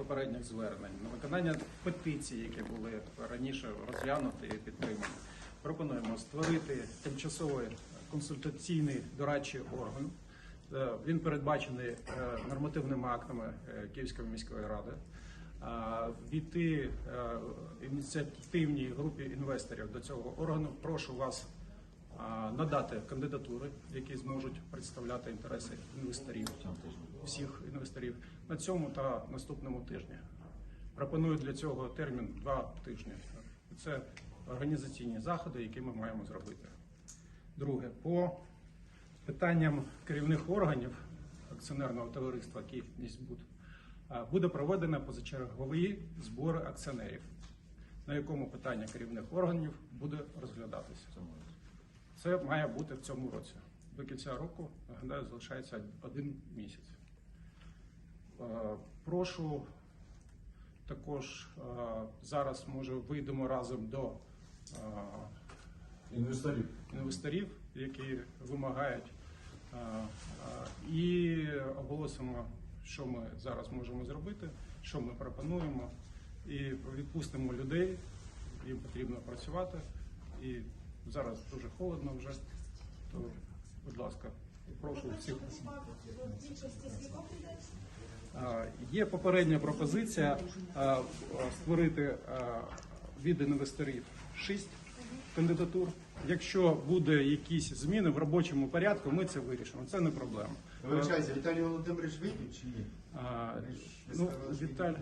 попередніх звернень, на виконання петицій, які були раніше розглянуті і підтримані. Пропонуємо створити тимчасовий консультаційний дорадчий орган. Е, Він передбачений е, нормативними актами е, Київської міської ради. Війти ініціативній групі інвесторів до цього органу. Прошу вас надати кандидатури, які зможуть представляти інтереси інвесторів, всіх інвесторів на цьому та наступному тижні. Пропоную для цього термін два тижні. Це організаційні заходи, які ми маємо зробити. Друге, по питанням керівних органів акціонерного товариства «Київміськбуд» буде проведено позачергові збори акціонерів, на якому питання керівних органів буде розглядатися. Це має бути в цьому році. До кінця року, нагадаю, залишається один місяць. Е, Прошу також е, зараз, може, вийдемо разом до е, Інвесторів. інвесторів, які вимагають, і оголосимо, що ми зараз можемо зробити, що ми пропонуємо, і відпустимо людей. Їм потрібно працювати. І зараз дуже холодно вже. То, будь ласка, прошу всіх. Є попередня пропозиція створити від інвесторів 6 кандидатур. Якщо буде якісь зміни в робочому порядку, ми це вирішимо. Це не проблема. Вибачайте, Віталій Володимирович вийде чи ні? А, Ну, Віталь,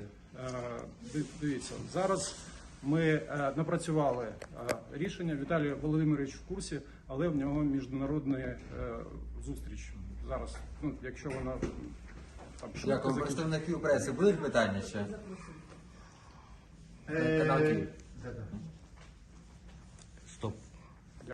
дивіться, зараз ми е, напрацювали е, рішення. Віталій Володимирович в курсі, але в нього міжнародна е, зустріч зараз. Ну, якщо вона там Дякую. Представників преси будуть питання ще? Е, Канал Київ.